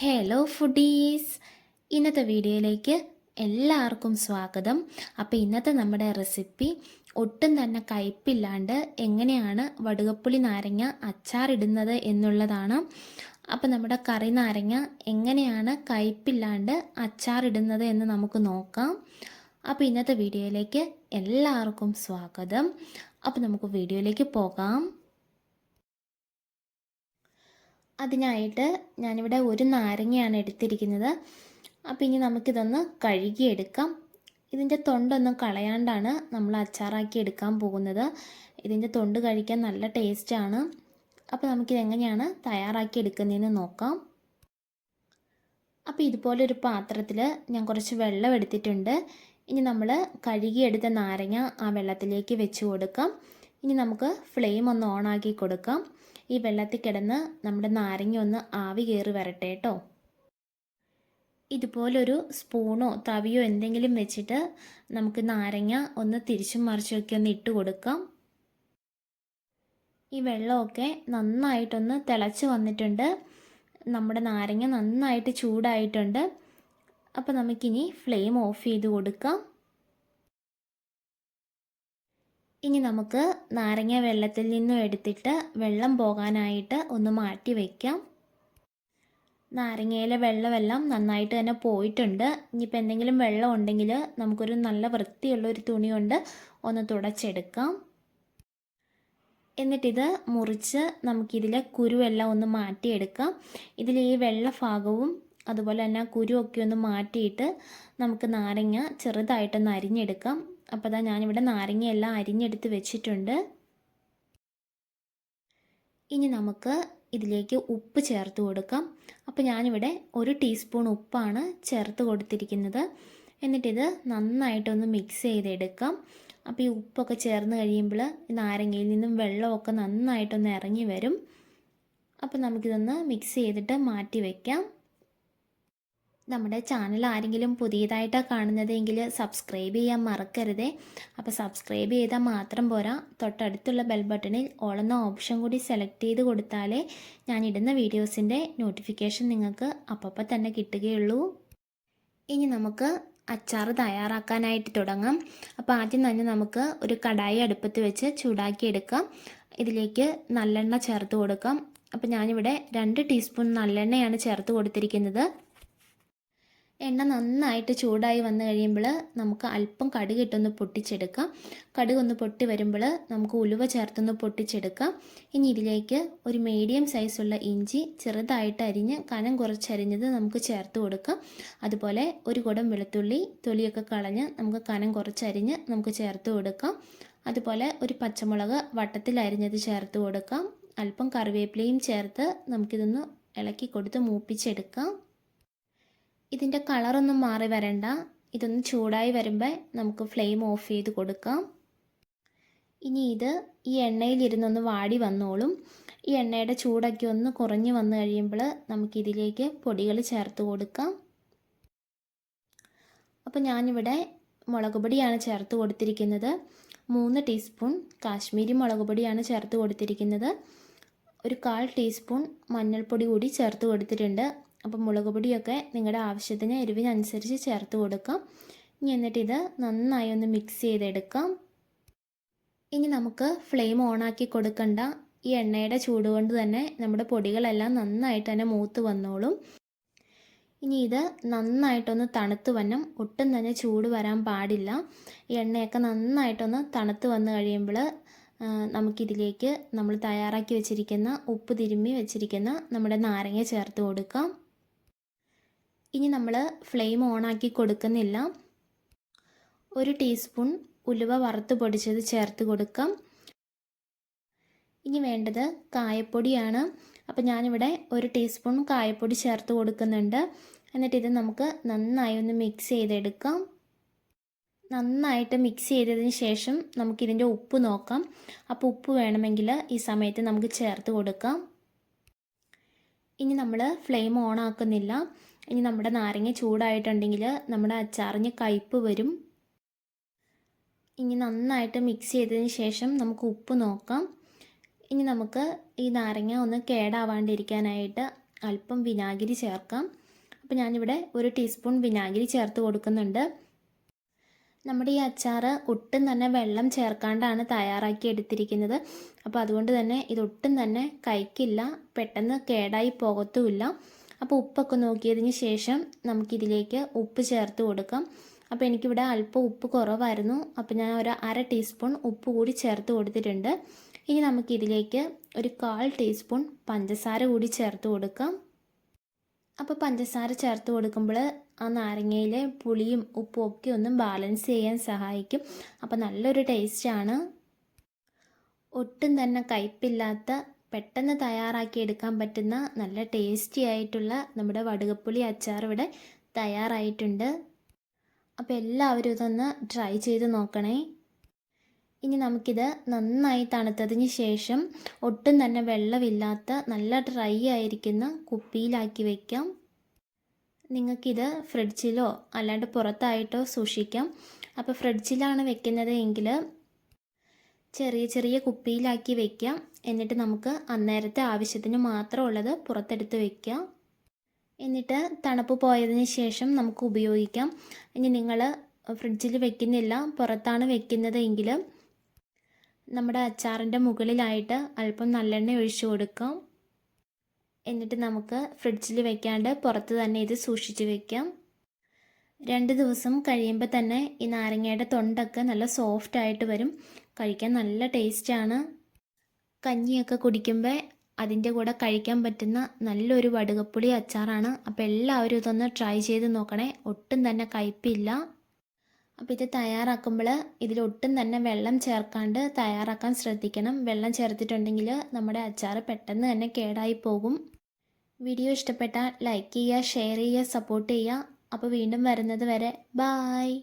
Hello foodies ഇന്നത്തെ വീഡിയോയിലേക്ക് എല്ലാവർക്കും സ്വാഗതം. അപ്പോൾ ഇന്നത്തെ നമ്മുടെ റെസിപ്പി ഒട്ടും തന്നെ കയ്പില്ലാണ്ട് എങ്ങനെയാണ് വടുകപ്പുളി നാരങ്ങ അച്ചാറിടുന്നത് എന്നുള്ളതാണ്. അപ്പോൾ നമ്മുടെ കറി നാരങ്ങ എങ്ങനെയാണ് കയ്പില്ലാണ്ട് അച്ചാറിടുന്നത് എന്ന് നമുക്ക് നോക്കാം. അപ്പോൾ ഇന്നത്തെ വീഡിയോയിലേക്ക് എല്ലാവർക്കും സ്വാഗതം. അപ്പോൾ നമുക്ക് വീഡിയോയിലേക്ക് പോകാം. അതിനായിട്ട് ഞാനിവിടെ ഒരു നാരങ്ങയാണ് എടുത്തിരിക്കുന്നത്. അപ്പോൾ ഇനി നമുക്കിതൊന്ന് കഴുകിയെടുക്കാം. ഇതിന്റെ തൊണ്ടൊന്നും കളയാണ്ടാണ് നമ്മൾ അച്ചാറാക്കി എടുക്കാൻ പോകുന്നത്. ഇതിന്റെ തൊണ്ട് കഴിക്കാൻ നല്ല ടേസ്റ്റാണ് അപ്പോൾ നമുക്കിത് എങ്ങനെയാണ് തയ്യാറാക്കി എടുക്കുന്നതെന്ന് നോക്കാം. അപ്പോൾ ഇതുപോലൊരു പാത്രത്തിൽ ഞാൻ കുറച്ച് വെള്ളം എടുത്തിട്ടുണ്ട്. ഇനി നമ്മൾ കഴുകിയെടുത്ത നാരങ്ങ ആ വെള്ളത്തിലേക്ക് വെച്ച് കൊടുക്കാം. ഇനി നമുക്ക് ഫ്ലെയിം ഒന്ന് ഓണാക്കി കൊടുക്കാം. ഈ വെള്ളത്തിൽ കിടന്ന് നമ്മുടെ നാരങ്ങ ഒന്ന് ആവി കയറി വരട്ടെ കേട്ടോ. ഇതുപോലൊരു സ്പൂണോ തവിയോ എന്തെങ്കിലും വെച്ചിട്ട് നമുക്ക് നാരങ്ങ ഒന്ന് തിരിച്ചും മറിച്ചൊക്കെ ഒന്ന് ഇട്ട് കൊടുക്കാം. ഈ വെള്ളമൊക്കെ നന്നായിട്ടൊന്ന് തിളച്ച് വന്നിട്ടുണ്ട്. നമ്മുടെ നാരങ്ങ നന്നായിട്ട് ചൂടായിട്ടുണ്ട്. അപ്പോൾ നമുക്കിനി ഫ്ലെയിം ഓഫ് ചെയ്ത് കൊടുക്കാം. ഇനി നമുക്ക് നാരങ്ങ വെള്ളത്തിൽ നിന്നും എടുത്തിട്ട് വെള്ളം പോകാനായിട്ട് ഒന്ന് മാറ്റി വയ്ക്കാം നാരങ്ങയിലെ വെള്ളമെല്ലാം നന്നായിട്ട് തന്നെ പോയിട്ടുണ്ട്. ഇനിയിപ്പോൾ എന്തെങ്കിലും വെള്ളം ഉണ്ടെങ്കിൽ നമുക്കൊരു നല്ല വൃത്തിയുള്ള ഒരു തുണി കൊണ്ട് ഒന്ന് തുടച്ചെടുക്കാം. എന്നിട്ടിത് മുറിച്ച് നമുക്കിതിലെ കുരുവെല്ലാം ഒന്ന് മാറ്റിയെടുക്കാം. ഇതിൽ ഈ വെള്ള ഭാഗവും അതുപോലെ തന്നെ കുരുവൊക്കെ ഒന്ന് മാറ്റിയിട്ട് നമുക്ക് നാരങ്ങ ചെറുതായിട്ടൊന്ന് അരിഞ്ഞെടുക്കാം. അപ്പോൾ അതാ ഞാനിവിടെ നാരങ്ങയെല്ലാം അരിഞ്ഞെടുത്ത് വെച്ചിട്ടുണ്ട്. ഇനി നമുക്ക് ഇതിലേക്ക് ഉപ്പ് ചേർത്ത് കൊടുക്കാം. അപ്പോൾ ഞാനിവിടെ ഒരു ടീസ്പൂൺ ഉപ്പാണ് ചേർത്ത് കൊടുത്തിരിക്കുന്നത്. എന്നിട്ടിത് നന്നായിട്ടൊന്ന് മിക്സ് ചെയ്തെടുക്കാം. അപ്പോൾ ഈ ഉപ്പൊക്കെ ചേർന്ന് കഴിയുമ്പോൾ നാരങ്ങയിൽ നിന്നും വെള്ളമൊക്കെ നന്നായിട്ടൊന്ന് ഇറങ്ങി വരും. അപ്പോൾ നമുക്കിതൊന്ന് മിക്സ് ചെയ്തിട്ട് മാറ്റി വയ്ക്കാം നമ്മുടെ ചാനൽ ആരെങ്കിലും പുതിയതായിട്ടാണ് കാണുന്നതെങ്കിൽ സബ്സ്ക്രൈബ് ചെയ്യാൻ മറക്കരുതേ. അപ്പോൾ സബ്സ്ക്രൈബ് ചെയ്താൽ മാത്രം പോരാ. തൊട്ടടുത്തുള്ള ബെൽ ബട്ടണിൽ ഓളുന്ന ഓപ്ഷൻ കൂടി സെലക്ട് ചെയ്ത് കൊടുത്താലേ ഞാൻ ഇടുന്ന വീഡിയോസിന്റെ നോട്ടിഫിക്കേഷൻ നിങ്ങൾക്ക് അപ്പോൾ തന്നെ കിട്ടുകയുള്ളൂ. ഇനി നമുക്ക് അച്ചാർ തയ്യാറാക്കാനായിട്ട് തുടങ്ങാം. അപ്പോൾ ആദ്യം തന്നെ നമുക്ക് ഒരു കടായി അടുപ്പത്ത് വെച്ച് ചൂടാക്കിയെടുക്കാം. ഇതിലേക്ക് നല്ലെണ്ണ ചേർത്ത് കൊടുക്കാം. അപ്പോൾ ഞാനിവിടെ രണ്ട് ടീസ്പൂൺ നല്ലെണ്ണയാണ് ചേർത്ത് കൊടുത്തിരിക്കുന്നത്. എണ്ണ നന്നായിട്ട് ചൂടായി വന്നു കഴിയുമ്പോൾ നമുക്ക് അല്പം കടുക് ഇട്ടൊന്ന് പൊട്ടിച്ചെടുക്കാം. കടുക് ഒന്ന് പൊട്ടി വരുമ്പോൾ നമുക്ക് ഉലുവ ചേർത്തൊന്ന് പൊട്ടിച്ചെടുക്കാം. ഇനി ഇതിലേക്ക് ഒരു മീഡിയം സൈസുള്ള ഇഞ്ചി ചെറുതായിട്ട് അരിഞ്ഞ് കനം കുറച്ചരിഞ്ഞത് നമുക്ക് ചേർത്ത് കൊടുക്കാം. അതുപോലെ ഒരു കുടം വെളുത്തുള്ളി തൊലിയൊക്കെ കളഞ്ഞ് നമുക്ക് കനം കുറച്ചരിഞ്ഞ് നമുക്ക് ചേർത്ത് കൊടുക്കാം. അതുപോലെ ഒരു പച്ചമുളക് വട്ടത്തിൽ അരിഞ്ഞത് ചേർത്ത് കൊടുക്കാം. അല്പം കറിവേപ്പിലയും ചേർത്ത് നമുക്കിതൊന്ന് ഇളക്കി കൊടുത്ത് മൂപ്പിച്ചെടുക്കാം. ഇതിന്റെ കളറൊന്നും മാറി വരണ്ട. ഇതൊന്ന് ചൂടായി വരുമ്പോൾ നമുക്ക് ഫ്ലെയിം ഓഫ് ചെയ്ത് കൊടുക്കാം. ഇനി ഇത് ഈ എണ്ണയിലിരുന്നൊന്ന് വാടി വന്നോളും. ഈ എണ്ണയുടെ ചൂടൊക്കെ ഒന്ന് കുറഞ്ഞു വന്നു കഴിയുമ്പോൾ നമുക്കിതിലേക്ക് പൊടികൾ ചേർത്ത് കൊടുക്കാം. അപ്പോൾ ഞാനിവിടെ മുളക് പൊടിയാണ് ചേർത്ത് കൊടുത്തിരിക്കുന്നത്. മൂന്ന് ടീസ്പൂൺ കാശ്മീരി മുളക് പൊടിയാണ് ചേർത്ത് കൊടുത്തിരിക്കുന്നത്. ഒരു കാൽ ടീസ്പൂൺ മഞ്ഞൾപ്പൊടി കൂടി ചേർത്ത് കൊടുത്തിട്ടുണ്ട്. അപ്പം മുളക് പൊടിയൊക്കെ നിങ്ങളുടെ ആവശ്യത്തിന് എരിവിനനുസരിച്ച് ചേർത്ത് കൊടുക്കാം. ഇനി എന്നിട്ട് ഇത് നന്നായി ഒന്ന് മിക്സ് ചെയ്തെടുക്കാം. ഇനി നമുക്ക് ഫ്ലെയിം ഓണാക്കി കൊടുക്കണ്ട. ഈ എണ്ണയുടെ ചൂട് കൊണ്ട് തന്നെ നമ്മുടെ പൊടികളെല്ലാം നന്നായിട്ട് തന്നെ മൂത്ത് വന്നോളും. ഇനി ഇത് നന്നായിട്ടൊന്ന് തണുത്ത് വന്നം ഒട്ടും തന്നെ ചൂട് വരാൻ പാടില്ല. ഈ എണ്ണയൊക്കെ നന്നായിട്ടൊന്ന് തണുത്ത് വന്നു കഴിയുമ്പോൾ നമുക്കിതിലേക്ക് നമ്മൾ തയ്യാറാക്കി വെച്ചിരിക്കുന്ന ഉപ്പ് തിരുമ്മി വെച്ചിരിക്കുന്ന നമ്മുടെ നാരങ്ങ ചേർത്ത് കൊടുക്കാം. ഇനി നമ്മൾ ഫ്ലെയിം ഓണാക്കി കൊടുക്കുന്നില്ല. ഒരു ടീസ്പൂൺ ഉലുവ വറുത്ത് പൊടിച്ചത് ചേർത്ത് കൊടുക്കാം. ഇനി വേണ്ടത് കായപ്പൊടിയാണ്. അപ്പോൾ ഞാനിവിടെ ഒരു ടീസ്പൂൺ കായപ്പൊടി ചേർത്ത് കൊടുക്കുന്നുണ്ട്. എന്നിട്ട് ഇത് നമുക്ക് നന്നായി ഒന്ന് മിക്സ് ചെയ്തെടുക്കാം. നന്നായിട്ട് മിക്സ് ചെയ്തതിന് ശേഷം നമുക്കിതിന്റെ ഉപ്പ് നോക്കാം. അപ്പോൾ ഉപ്പ് വേണമെങ്കിൽ ഈ സമയത്ത് നമുക്ക് ചേർത്ത് കൊടുക്കാം. ഇനി നമ്മൾ ഫ്ലെയിം ഓൺ ആക്കുന്നില്ല. ഇനി നമ്മുടെ നാരങ്ങ ചൂടായിട്ടുണ്ടെങ്കിൽ നമ്മുടെ അച്ചാറിന് കയ്പ്പ് വരും. ഇനി നന്നായിട്ട് മിക്സ് ചെയ്തതിന് ശേഷം നമുക്ക് ഉപ്പ് നോക്കാം. ഇനി നമുക്ക് ഈ നാരങ്ങ ഒന്ന് കേടാവാണ്ടിരിക്കാനായിട്ട് അല്പം വിനാഗിരി ചേർക്കാം. അപ്പോൾ ഞാനിവിടെ ഒരു ടീസ്പൂൺ വിനാഗിരി ചേർത്ത് കൊടുക്കുന്നുണ്ട്. നമ്മുടെ ഈ അച്ചാർ ഒട്ടും തന്നെ വെള്ളം ചേർക്കാണ്ടാണ് തയ്യാറാക്കി എടുത്തിരിക്കുന്നത്. അപ്പോൾ അതുകൊണ്ട് തന്നെ ഇതൊട്ടും തന്നെ കഴിക്കില്ല പെട്ടെന്ന് കേടായി പോകത്തുമില്ല. അപ്പോൾ ഉപ്പൊക്കെ നോക്കിയതിന് ശേഷം നമുക്കിതിലേക്ക് ഉപ്പ് ചേർത്ത് കൊടുക്കാം. അപ്പോൾ എനിക്കിവിടെ അല്പം ഉപ്പ് കുറവായിരുന്നു. അപ്പോൾ ഞാൻ ഒരു അര ടീസ്പൂൺ ഉപ്പ് കൂടി ചേർത്ത് കൊടുത്തിട്ടുണ്ട്. ഇനി നമുക്കിതിലേക്ക് ഒരു കാൽ ടീസ്പൂൺ പഞ്ചസാര കൂടി ചേർത്ത് കൊടുക്കാം. അപ്പോൾ പഞ്ചസാര ചേർത്ത് കൊടുക്കുമ്പോൾ ആ നാരങ്ങയിലെ പുളിയും ഉപ്പും ഒക്കെ ഒന്നും ബാലൻസ് ചെയ്യാൻ സഹായിക്കും. അപ്പോൾ നല്ലൊരു ടേസ്റ്റാണ്. ഒട്ടും തന്നെ കയ്പില്ലാത്ത പെട്ടെന്ന് തയ്യാറാക്കി എടുക്കാൻ പറ്റുന്ന നല്ല ടേസ്റ്റി ആയിട്ടുള്ള നമ്മുടെ വടുകപ്പുളി അച്ചാർ ഇവിടെ തയ്യാറായിട്ടുണ്ട്. അപ്പോൾ എല്ലാവരും ഇതൊന്ന് ട്രൈ ചെയ്ത് നോക്കണേ. ഇനി നമുക്കിത് നന്നായി തണുത്തതിന് ശേഷം ഒട്ടും തന്നെ വെള്ളമില്ലാത്ത നല്ല ഡ്രൈ ആയിരിക്കുന്ന കുപ്പിയിലാക്കി വയ്ക്കാം നിങ്ങൾക്കിത് ഫ്രിഡ്ജിലോ അല്ലാണ്ട് പുറത്തായിട്ടോ സൂക്ഷിക്കാം. അപ്പോൾ ഫ്രിഡ്ജിലാണ് വെക്കുന്നത് എങ്കിൽ ചെറിയ ചെറിയ കുപ്പിയിലാക്കി വെക്കാം. എന്നിട്ട് നമുക്ക് അന്നേരത്തെ ആവശ്യത്തിന് മാത്രമുള്ളത് പുറത്തെടുത്ത് വെക്കാം. എന്നിട്ട് തണുപ്പ് പോയതിന് ശേഷം നമുക്ക് ഉപയോഗിക്കാം. ഇനി നിങ്ങൾ ഫ്രിഡ്ജിൽ വെക്കുന്നില്ല. പുറത്താണ് വെക്കുന്നത് നമ്മുടെ അച്ചാറിന്റെ മുകളിലായിട്ട് അല്പം നല്ലെണ്ണ ഒഴിച്ചു കൊടുക്കാം. എന്നിട്ട് നമുക്ക് ഫ്രിഡ്ജിൽ വെക്കാണ്ട് പുറത്ത് തന്നെ ഇത് സൂക്ഷിച്ച് വെക്കാം. രണ്ട് ദിവസം കഴിയുമ്പോൾ തന്നെ ഈ നാരങ്ങയുടെ തൊണ്ടൊക്കെ നല്ല സോഫ്റ്റ് ആയിട്ട് വരും. കഴിക്കാൻ നല്ല ടേസ്റ്റാണ്. കഞ്ഞിയൊക്കെ കുടിക്കുമ്പോൾ അതിന്റെ കൂടെ കഴിക്കാൻ പറ്റുന്ന നല്ലൊരു വടുകപ്പുളി അച്ചാറാണ്. അപ്പോൾ എല്ലാവരും ഇതൊന്ന് ട്രൈ ചെയ്ത് നോക്കണേ. ഒട്ടും തന്നെ കയ്പില്ല. അപ്പോൾ ഇത് തയ്യാറാക്കുമ്പോൾ ഇതിൽ ഒട്ടും തന്നെ വെള്ളം ചേർക്കാണ്ട് തയ്യാറാക്കാൻ ശ്രദ്ധിക്കണം. വെള്ളം ചേർത്തിട്ടുണ്ടെങ്കിൽ നമ്മുടെ അച്ചാർ പെട്ടെന്ന് തന്നെ കേടായി പോകും. വീഡിയോ ഇഷ്ടപ്പെട്ടാൽ ലൈക്ക് ചെയ്യുക ഷെയർ ചെയ്യുക സപ്പോർട്ട് ചെയ്യുക. അപ്പോൾ വീണ്ടും വരുന്നത് വരെ ബായ്